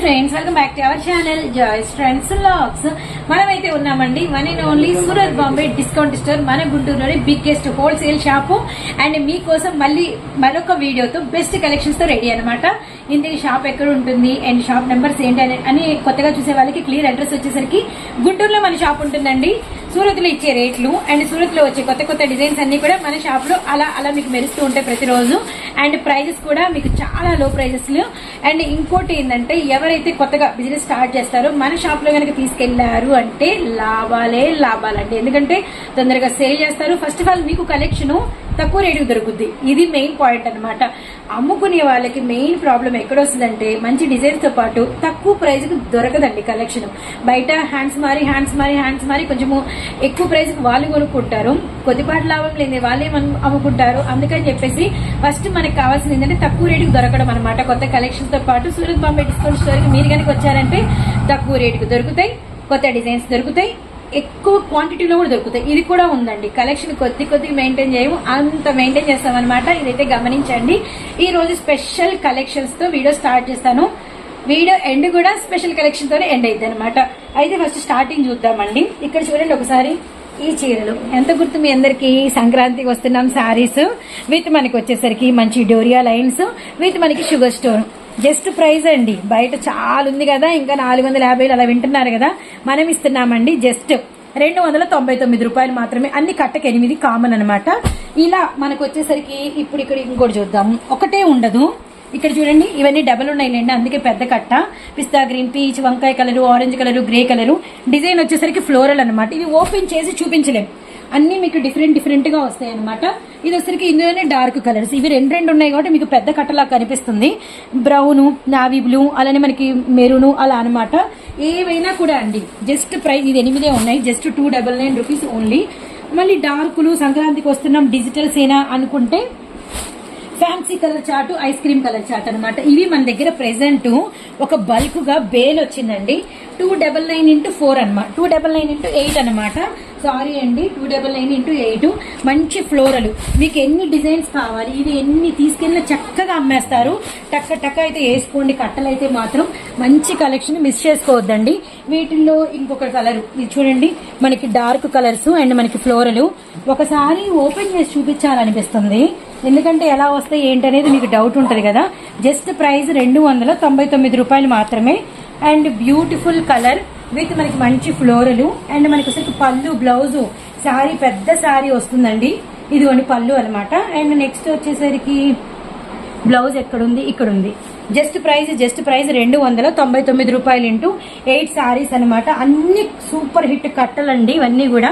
Friends welcome back to our channel joys friends lakhs మనమైతే ఉన్నామండి one and only Surat Bombay discount store మన గుంటూరులోని biggest wholesale shop and మీకోసం మళ్ళీ మరొక వీడియోతో బెస్ట్ కలెక్షన్స్తో రెడీ అనమాట ఇంతకీ షాప్ ఎక్కడ ఉంటుంది అండ్ షాప్ నెంబర్స్ ఏంటి అని కొత్తగా చూసే వాళ్ళకి క్లియర్ అడ్రస్ వచ్చేసరికి గుంటూరులో మన షాప్ ఉంటుందండి. సూరత్లో ఇచ్చే రేట్లు అండ్ సూరత్లో వచ్చే కొత్త కొత్త డిజైన్స్ అన్ని కూడా మన షాప్లో అలా అలా మీకు మెరుస్తూ ఉంటాయి ప్రతిరోజు. అండ్ ప్రైజెస్ కూడా మీకు చాలా లో. ప్రైజెస్లు అండ్ ఇంకోటి ఏంటంటే ఎవరైతే కొత్తగా బిజినెస్ స్టార్ట్ చేస్తారో మన షాప్లో కనుక తీసుకెళ్ళారు అంటే లాభాలే లాభాలండి. ఎందుకంటే తొందరగా సేల్ చేస్తారు. ఫస్ట్ ఆఫ్ ఆల్ మీకు కలెక్షన్ తక్కువ రేటుకు దొరుకుద్ది. ఇది మెయిన్ పాయింట్ అనమాట అమ్ముకునే వాళ్ళకి మెయిన్ ప్రాబ్లం ఎక్కడ వస్తుందంటే మంచి డిజైన్స్తో పాటు తక్కువ ప్రైస్కి దొరకదండి కలెక్షన్ బయట హ్యాండ్స్ మారి హ్యాండ్స్ మారి హ్యాండ్స్ మారి కొంచెము ఎక్కువ ప్రైజ్కి వాళ్ళు కొనుక్కుంటారు. కొద్దిపాటి లాభం లేని వాళ్ళే మనం అమ్ముకుంటారు. అందుకని చెప్పేసి ఫస్ట్ మనకు కావాల్సింది ఏంటంటే తక్కువ రేటుకు దొరకడం అనమాట కొత్త కలెక్షన్తో పాటు సూరత్ బాంబే డిస్కౌంట్ స్టోర్కి మీరు కనుక వచ్చారంటే తక్కువ రేటుకు దొరుకుతాయి. కొత్త డిజైన్స్ దొరుకుతాయి. ఎక్కువ క్వాంటిటీలో కూడా దొరుకుతాయి. ఇది కూడా ఉందండి. కలెక్షన్ కొద్ది కొద్ది మెయింటైన్ చేయము. అంత మెయింటైన్ చేస్తామన్నమాట. ఇదైతే గమనించండి. ఈ రోజు స్పెషల్ కలెక్షన్స్తో వీడియో స్టార్ట్ చేస్తాను. వీడియో ఎండ్ కూడా స్పెషల్ కలెక్షన్ తోనే ఎండ్ అయింది అనమాట అయితే ఫస్ట్ స్టార్టింగ్ చూద్దామండి. ఇక్కడ చూడండి ఒకసారి. ఈ చీరలు. ఎంత గుర్తు మీ అందరికి? సంక్రాంతికి వస్తున్నాం శారీస్ విత్ మనకి వచ్చేసరికి మంచి డోరియా లైన్స్. విత్ మనకి షుగర్ స్టోన్ జస్ట్ ప్రైస్ అండి. బయట చాలా ఉంది కదా ఇంకా నాలుగు వందల యాభైలు అలా వింటున్నారు కదా మనం ఇస్తున్నామండి జస్ట్ రెండు వందల తొంభై తొమ్మిది రూపాయలు మాత్రమే అన్ని కట్టకి ఎనిమిది కామన్ అనమాట ఇలా మనకు వచ్చేసరికి ఇప్పుడు ఇక్కడ ఇంకోటి చూద్దాం. ఒకటే ఉండదు. ఇక్కడ చూడండి ఇవన్నీ డబల్ ఉన్నాయి లేండి అందుకే పెద్ద కట్ట. పిస్తా గ్రీన్ పీచ్ వంకాయ colour orange colour grey colour. Design వచ్చేసరికి ఫ్లోరల్ అనమాట ఇవి ఓపెన్ చేసి చూపించలేం. అన్ని మీకు డిఫరెంట్ డిఫరెంట్గా వస్తాయి అనమాట ఇది వచ్చరికి ఇందులోనే డార్క్ కలర్స్ ఇవి రెండు రెండు ఉన్నాయి కాబట్టి మీకు పెద్ద కట్టలా కనిపిస్తుంది. బ్రౌను నావీ బ్లూ అలానే మనకి మెరూను అలా అన్నమాట. ఏవైనా కూడా అండి జస్ట్ ప్రైస్ ఇది ఎనిమిదే ఉన్నాయి. Just two double nine rupees only మళ్ళీ డార్కులు సంక్రాంతికి వస్తున్నాం డిజిటల్ సేనా అనుకుంటే fancy colour chart ice cream colour chart అనమాట ఇవి మన దగ్గర ప్రెసెంట్ ఒక బల్క్గా బేల్ వచ్చిందండి. Two double nine into four అనమాట two double nine into eight అనమాట సారీ అండి. Two double nine into eight మంచి ఫ్లోరల్. మీకు ఎన్ని డిజైన్స్ కావాలి ఇవి ఎన్ని తీసుకెళ్ళినా చక్కగా అమ్మేస్తారు. టక్క టక్క అయితే వేసుకోండి కట్టలైతే మాత్రం మంచి కలెక్షన్ మిస్ చేసుకోవద్దండి. వీటిల్లో ఇంకొక కలర్ ఇది చూడండి మనకి డార్క్ కలర్స్ అండ్ మనకి ఫ్లోరల్. ఒకసారి ఓపెన్ చేసి చూపించాలనిపిస్తుంది. ఎందుకంటే ఎలా వస్తాయి ఏంటనేది మీకు డౌట్ ఉంటుంది కదా. జస్ట్ ప్రైస్ రెండు వందల తొంభై తొమ్మిది రూపాయలు మాత్రమే. అండ్ బ్యూటిఫుల్ కలర్ విత్ మనకి మంచి ఫ్లోరలు అండ్ మనకి అసలు పళ్ళు బ్లౌజ్ శారీ పెద్ద శారీ వస్తుందండి. ఇదిగోండి పళ్ళు అనమాట అండ్ నెక్స్ట్ వచ్చేసరికి బ్లౌజ్ ఎక్కడుంది? ఇక్కడ ఉంది జస్ట్ ప్రైస్ జస్ట్ ప్రైస్ రెండు వందల తొంభై తొమ్మిది రూపాయలు ఇంటూ ఎయిట్ శారీస్ అనమాట అన్ని సూపర్ హిట్ కట్టలండి ఇవన్నీ కూడా.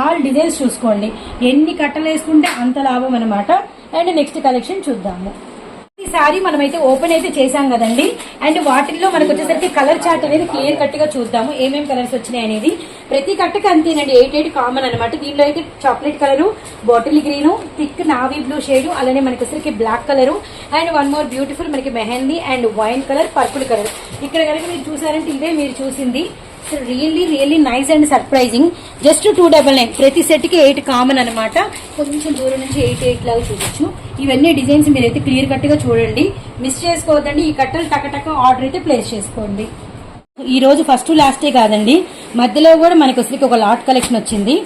ఆల్ డిజైన్స్ చూసుకోండి. ఎన్ని కట్టలు వేసుకుంటే అంత లాభం అనమాట అండ్ నెక్స్ట్ కలెక్షన్ చూద్దాము. ఈ సారీ మనమైతే ఓపెన్ అయితే చేసాం కదండి. అండ్ వాటిల్లో మనకు వచ్చేసరికి కలర్ చార్ట్ అనేది క్లియర్ కట్గా చూద్దాము. ఏమేమి కలర్స్ వచ్చినాయి అనేది. ప్రతి కట్టకి అంతేనండి. ఎయిట్ ఎయిట్ కామన్ అనమాట దీనిలో అయితే chocolate colour bottle green thick navy blue shade అలానే మనకి వచ్చేసరికి black colour. And one more beautiful మనకి mehndi and wine colour purple colour. ఇక్కడ కనుక మీరు చూసారంటే ఇదే మీరు చూసింది. Really really nice and surprising just two double nine ప్రతి సెట్కి ఎయిట్ కామన్ అనమాట కొంచెం దూరం నుంచి ఎయిట్ ఎయిట్ లాగా చూడొచ్చు. ఇవన్నీ డిజైన్స్ మీరైతే క్లియర్ కట్గా చూడండి. మిస్ చేసుకోవద్దండి. ఈ కట్టలు టక టక ఆర్డర్ అయితే ప్లేస్ చేసుకోండి. ఈ రోజు ఫస్ట్ లాస్టే కాదండి. మధ్యలో కూడా మనకు అసలు ఒక లాట్ కలెక్షన్ వచ్చింది.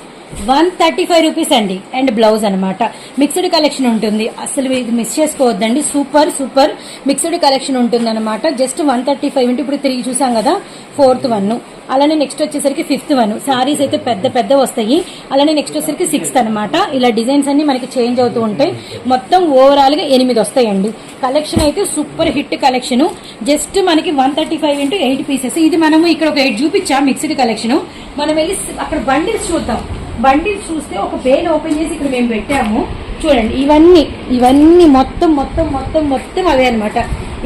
వన్ థర్టీ ఫైవ్ రూపీస్ అండి. అండ్ బ్లౌజ్ అనమాట మిక్స్డ్ కలెక్షన్ ఉంటుంది. అసలు ఇది మిస్ చేసుకోవద్దండి. సూపర్ సూపర్ మిక్స్డ్ కలెక్షన్ ఉంటుంది అనమాట జస్ట్ వన్ థర్టీ ఫైవ్ అంటే ఇప్పుడు త్రీ చూసాం కదా ఫోర్త్ వన్ అలానే నెక్స్ట్ వచ్చేసరికి ఫిఫ్త్ వన్ సారీస్ అయితే పెద్ద పెద్ద వస్తాయి. అలానే నెక్స్ట్ వచ్చేసరికి సిక్స్త్ అనమాట ఇలా డిజైన్స్ అన్ని మనకి చేంజ్ అవుతూ ఉంటాయి. మొత్తం ఓవరాల్గా ఎనిమిది వస్తాయండి. కలెక్షన్ అయితే సూపర్ హిట్ కలెక్షన్ జస్ట్ మనకి one thirty five into eight pieces ఇది మనము ఇక్కడ ఒక ఎయిట్ చూపించాం మిక్స్డ్ కలెక్షన్ మనం వెళ్ళి అక్కడ బండిల్స్ చూద్దాం. బండిల్స్ చూస్తే ఒక బేల్ ఓపెన్ చేసి ఇక్కడ మేము పెట్టాము. చూడండి ఇవన్నీ ఇవన్నీ మొత్తం మొత్తం మొత్తం మొత్తం అవే అనమాట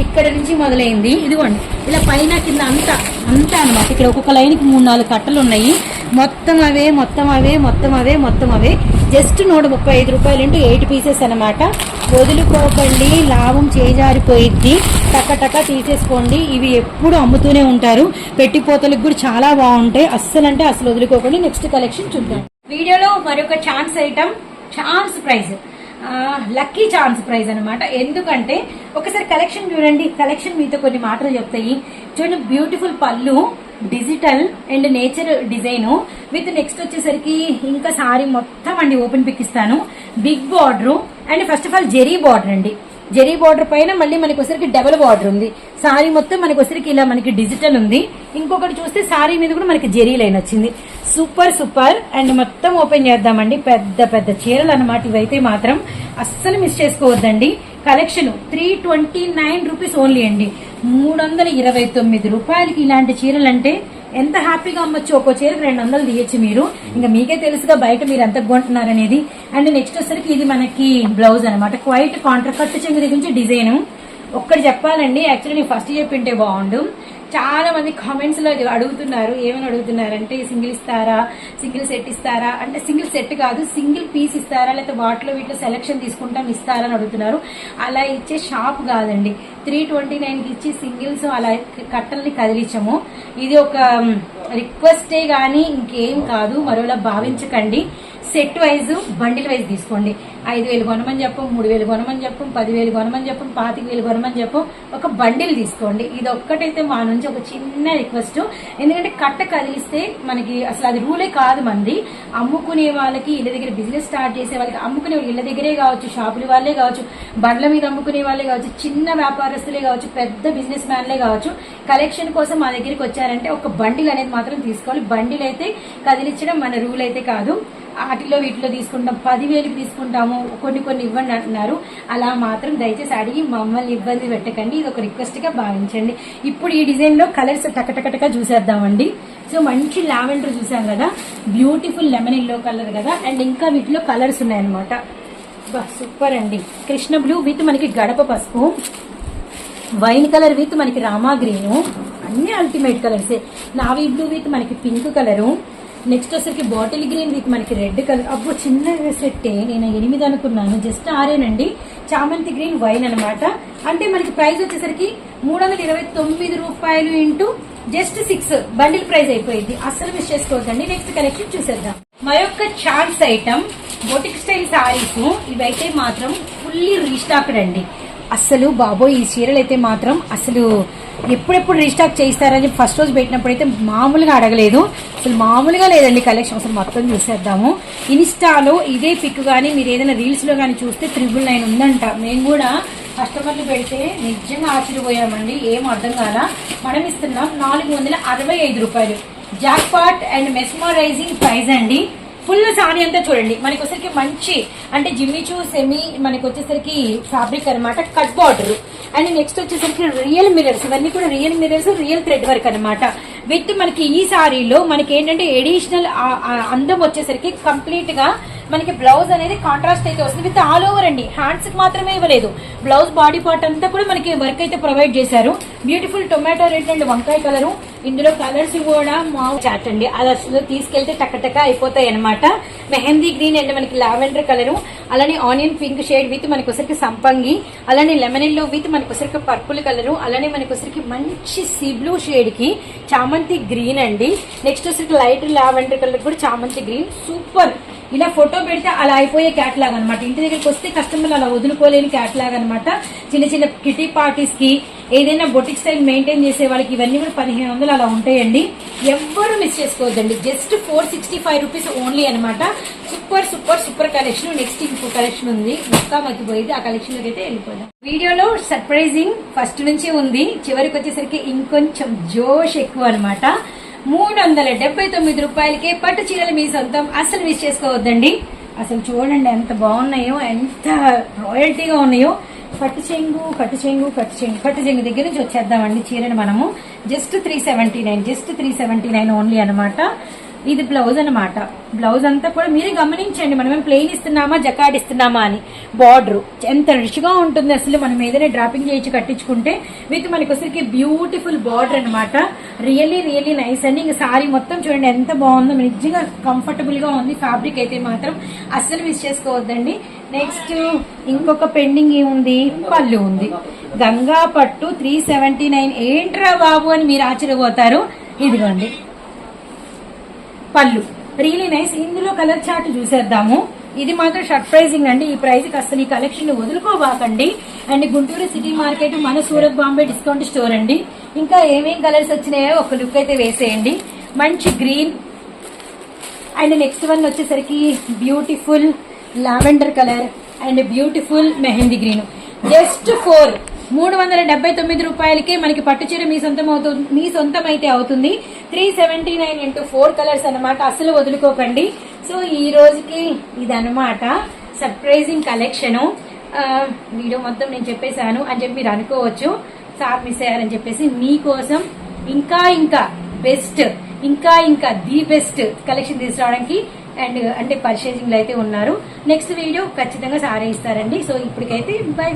ఇక్కడ నుంచి మొదలైంది. ఇదిగోండి ఇలా పైన కింద అంతా అంతా అనమాట ఇక్కడ ఒక్కొక్క లైన్కి మూడు నాలుగు కట్టలు ఉన్నాయి. మొత్తం అవే మొత్తం అవే మొత్తం అవే మొత్తం అవే. జస్ట్ నూట ముప్పై ఐదు రూపాయలు ఇంటూ ఎయిట్ పీసెస్ అనమాట వదులుకోకండి లాభం చేజారిపోయిద్ది. టక్క టక్క తీసేసుకోండి. ఇవి ఎప్పుడు అమ్ముతూనే ఉంటారు. పెట్టిపోతలకు కూడా చాలా బాగుంటాయి. అస్సలు అంటే అసలు వదులుకోకండి. నెక్స్ట్ కలెక్షన్ చూద్దాం. వీడియోలో మరొక chance item chance price lucky chance prize అనమాట ఎందుకంటే ఒకసారి కలెక్షన్ చూడండి. కలెక్షన్ మీతో కొన్ని మాటలు చెప్తాయి. చూడండి బ్యూటిఫుల్ పళ్ళు digital and nature design. With next వచ్చేసరికి ఇంకా సారీ మొత్తం అండి ఓపెన్ పిక్ ఇస్తాను. Big border and first of all zari border అండి. జెరీ బార్డర్ పైన మళ్ళీ మనకి ఒకసారికి డబుల్ బార్డర్ ఉంది. సారీ మొత్తం మనకి వచ్చరికి ఇలా మనకి డిజిటల్ ఉంది. ఇంకొకటి చూస్తే సారీ మీద కూడా మనకి జెరీ లైన్ వచ్చింది. Super super. అండ్ మొత్తం ఓపెన్ చేద్దామండి. పెద్ద పెద్ద చీరలు అన్నమాట ఇవైతే మాత్రం. అస్సలు మిస్ చేసుకోవద్దండి. Collection three twenty nine rupees only అండి. మూడు వందల ఇరవై తొమ్మిది రూపాయలకి ఇలాంటి చీరలు అంటే ఎంత హ్యాపీగా అమ్మొచ్చు? ఒక్కో చీరకు రెండు వందలు తీయచ్చు మీరు. ఇంకా మీకే తెలుసుగా బయట మీరు ఎంత కొంటున్నారనేది. అండ్ నెక్స్ట్ వచ్చేసరికి ఇది మనకి బ్లౌజ్ అనమాట క్వైట్ కాంట్రాక్ట్ చెంగు దగ్గర నుంచి డిజైన్. ఒక్కటి చెప్పాలండి. యాక్చువల్లీ నేను ఫస్ట్ చెప్పింటే బాగుండు. చాలా మంది కామెంట్స్లో అడుగుతున్నారు. ఏమని అడుగుతున్నారంటే సింగిల్ ఇస్తారా? సింగిల్ సెట్ ఇస్తారా? అంటే సింగిల్ సెట్ కాదు సింగిల్ పీస్ ఇస్తారా? లేకపోతే వాటిలో వీటిలో సెలెక్షన్ తీసుకుంటాం ఇస్తారా అని అడుగుతున్నారు. అలా ఇచ్చే షాప్ కాదండి. త్రీ ట్వంటీ నైన్కి ఇచ్చి సింగిల్స్ అలా కట్టల్ని కదిలించము. ఇది ఒక రిక్వెస్టే కానీ ఇంకేం కాదు. మరోలా భావించకండి. సెట్ వైజ్ బండిల్ వైజ్ తీసుకోండి. ఐదు వేలు కొనమని చెప్పం మూడు వేలు కొనమని చెప్పం పదివేలు కొనమని చెప్పం పాతిక వేలు కొనమని చెప్పం ఒక బండిల్ తీసుకోండి. ఇది ఒక్కటైతే మా నుంచి ఒక చిన్న రిక్వెస్ట్. ఎందుకంటే కట్ట కదిలిస్తే మనకి అసలు అది రూలే కాదు మంది. అమ్ముకునే వాళ్ళకి ఇళ్ళ దగ్గర బిజినెస్ స్టార్ట్ చేసే వాళ్ళకి అమ్ముకునే ఇళ్ళ దగ్గరే కావచ్చు షాపుల వాళ్ళే కావచ్చు బండ్ల మీద అమ్ముకునే వాళ్ళే కావచ్చు చిన్న వ్యాపారస్తులే కావచ్చు పెద్ద బిజినెస్ మ్యాన్లే కావచ్చు. కలెక్షన్ కోసం మా దగ్గరికి వచ్చారంటే ఒక బండిల్ అనేది మాత్రం తీసుకోవాలి. బండిల్ అయితే కదిలించడం మన రూల్ అయితే కాదు. వాటిలో వీటిలో తీసుకుంటాం. పదివేలకు తీసుకుంటాము. కొన్ని కొన్ని ఇవ్వండి అంటున్నారు. అలా మాత్రం దయచేసి అడిగి మమ్మల్ని ఇబ్బంది పెట్టకండి. ఇది ఒక రిక్వెస్ట్గా భావించండి. ఇప్పుడు ఈ డిజైన్లో కలర్స్ టకటకటగా చూసేద్దామండి. సో మంచి లావెండర్ చూసాం కదా. బ్యూటిఫుల్ లెమన్ ఎల్లో కలర్ కదా. అండ్ ఇంకా వీటిలో కలర్స్ ఉన్నాయన్నమాట. సూపర్ అండి. కృష్ణ బ్లూ విత్ మనకి గడప పసుపు. వైన్ కలర్ విత్ మనకి రామా గ్రీన్ అన్ని అల్టిమేట్ కలర్సే నావీ బ్లూ విత్ మనకి పింక్ కలరు నెక్స్ట్ వచ్చేసరికి బాటిల్ గ్రీన్ విత్ మనకి రెడ్ కలర్ అబ్బో చిన్న సెట్టే నేను ఎనిమిది అనుకున్నాను. జస్ట్ ఆరేనండి చామంతి గ్రీన్ వైన్ అన్నమాట. అంటే మనకి ప్రైస్ వచ్చేసరికి మూడు వందల ఇరవై తొమ్మిది రూపాయలు into just six bundle price అయిపోయింది. అస్సలు మిస్ చేసుకోవద్దండి. నెక్స్ట్ కలెక్షన్ చూసేద్దాం. మరొక chance item boutique style saris ఇవైతే మాత్రం ఫుల్లీ రీస్టాక్డ్ అండి. అస్సలు బాబోయ్ ఈ చీరలు అయితే మాత్రం అసలు ఎప్పుడెప్పుడు రీస్టాక్ చేయిస్తారని ఫస్ట్ రోజు పెట్టినప్పుడు అయితే మామూలుగా అడగలేదు. అసలు మామూలుగా లేదండి కలెక్షన్ అసలు మొత్తం చూసేద్దాము. ఇన్స్టాలో ఇదే పిక్ కానీ మీరు ఏదైనా రీల్స్లో కానీ చూస్తే త్రిబుల్ నైన్ ఉందంట. మేము కూడా కస్టమర్లు పెడితే నిజంగా ఆశ్చర్యపోయామండి. ఏం అర్థం కాల? మనం ఇస్తున్నాం నాలుగు వందల అరవై ఐదు రూపాయలు. జాక్ అండ్ మెస్మరైజింగ్ ప్రైస్ అండి. ఫుల్ సారీ అంతా చూడండి. మనకి వచ్చేసరికి మంచి అంటే జిమ్మిచూ సెమీ మనకి వచ్చేసరికి ఫ్యాబ్రిక్ అన్నమాట కట్ బార్డర్ అండ్ నెక్స్ట్ వచ్చేసరికి రియల్ మిరర్స్ ఇవన్నీ కూడా real mirrors real thread work అన్నమాట. విత్ మనకి ఈ సారీలో మనకి ఏంటంటే ఎడిషనల్ అందం వచ్చేసరికి కంప్లీట్గా మనకి బ్లౌజ్ అనేది కాంట్రాస్ట్ అయితే వస్తుంది. విత్ ఆల్ ఓవర్ అండి. హ్యాండ్స్కి మాత్రమే ఇవ్వలేదు. బ్లౌజ్ బాడీ పార్ట్ అంతా కూడా మనకి వర్క్ అయితే ప్రొవైడ్ చేశారు. బ్యూటిఫుల్ టొమాటో రెడ్ అండ్ వంకాయ కలరు ఇందులో కలర్స్ కూడా మా చాట్ అండి. అది అసలు తీసుకెళ్తే టకటక అయిపోతాయి అనమాట మెహందీ గ్రీన్ అండ్ మనకి లావెండర్ కలరు. అలానే ఆనియన్ పింక్ షేడ్ విత్ మనకు వచ్చరికి సంపంగి. అలానే లెమన్ ఎల్లో విత్ మనకు వచ్చరికి పర్పుల్ కలరు. అలానే మనకు వచ్చరికి మంచి సీ బ్లూ షేడ్కి చామంతి గ్రీన్ అండి. నెక్స్ట్ వచ్చరికి లైట్ లావెండర్ కలర్ కూడా చామంతి గ్రీన్. సూపర్! ఇలా ఫోటో పెడితే అలా అయిపోయే క్యాట్లాగ్ అనమాట ఇంటి దగ్గరికి వస్తే కస్టమర్లు అలా వదులుకోలేని క్యాట్లాగ్ అనమాట చిన్న చిన్న కిటీ పార్టీస్కి ఏదైనా బొటిక్ స్టైల్ మెయింటైన్ చేసే వాళ్ళకి ఇవన్నీ కూడా పదిహేను వందలు అలా ఉంటాయండి. ఎవ్వరు మిస్ చేసుకోవద్దండి. Just four sixty five rupees only అనమాట super super super collection. Next ఇంకో కలెక్షన్ ఉంది. మొత్తం మతిపోయింది ఆ కలెక్షన్లోకి అయితే వెళ్ళిపోదాం. వీడియోలో సర్ప్రైజింగ్ ఫస్ట్ నుంచి ఉంది. చివరికి వచ్చేసరికి ఇంకొంచెం జోష్ ఎక్కువ అనమాట మూడు వందల డెబ్బై తొమ్మిది రూపాయలకే పట్టు చీరలు మీ సొంతం. అసలు మిస్ చేసుకోవద్దండి. అసలు చూడండి ఎంత బాగున్నాయో ఎంత రాయల్టీగా ఉన్నాయో. పట్టు చెంగు పట్టు చెంగు పట్టు చెంగు పట్టు చెంగు దగ్గర నుంచి వచ్చేద్దామండి చీరని మనము. Just three seventy nine just three seventy nine only అనమాట ఇది బ్లౌజ్ అనమాట బ్లౌజ్ అంతా కూడా మీరే గమనించండి మనం ప్లెయిన్ ఇస్తున్నామా జకాడ్ ఇస్తున్నామా అని. బార్డర్ ఎంత రిచ్గా ఉంటుంది అసలు మనం ఏదైనా డ్రాపింగ్ చేయించి కట్టించుకుంటే విత్ మనకి వచ్చరికి బ్యూటిఫుల్ బార్డర్ అన్నమాట. రియల్లీ రియల్లీ నైస్ అండి. ఇంకా సారీ మొత్తం చూడండి ఎంత బాగుందో. నిజంగా కంఫర్టబుల్గా ఉంది ఫ్యాబ్రిక్ అయితే మాత్రం. అస్సలు మిస్ చేసుకోవద్దండి. నెక్స్ట్ ఇంకొక పెండింగ్ ఏముంది? పళ్ళు ఉంది. గంగా పట్టు త్రీ సెవెంటీ నైన్ ఏంట్రా బాబు అని మీరు ఆశ్చర్యపోతారు. ఇదిగోండి. పళ్ళు. రియలీ నైస్ ఇందులో కలర్ చార్ట్ చూసేద్దాము. ఇది మాత్రం సర్ప్రైజింగ్ అండి. ఈ ప్రైస్కి అసలు ఈ కలెక్షన్ వదులుకోబాకండి. అండ్ గుంటూరు సిటీ మార్కెట్ మన సూరత్ బాంబే డిస్కౌంట్ స్టోర్ అండి. ఇంకా ఏమేం కలర్స్ వచ్చినాయో ఒక లుక్ అయితే వేసేయండి. మంచి గ్రీన్ అండ్ నెక్స్ట్ వన్ వచ్చేసరికి beautiful lavender colour and beautiful mehndi green just four మూడు వందల డెబ్బై తొమ్మిది రూపాయలకే మనకి పట్టు చీర మీ సొంతం అవుతుంది మీ సొంతం అయితే అవుతుంది. Three seventy nine into four colours అనమాట అసలు వదులుకోకండి. సో ఈ రోజుకి ఇదనమాట సర్ప్రైజింగ్ కలెక్షను వీడియో మొత్తం నేను చెప్పేశాను అని చెప్పి మీరు అనుకోవచ్చు. సార్ మిస్ అయ్యారని చెప్పేసి మీకోసం ఇంకా ఇంకా బెస్ట్ ఇంకా ఇంకా ది బెస్ట్ కలెక్షన్ తీసుకురావడానికి అండ్ అంటే పర్చేసింగ్లో అయితే ఉన్నారు. నెక్స్ట్ వీడియో ఖచ్చితంగా సారే ఇస్తారండి. సో ఇప్పటికైతే బై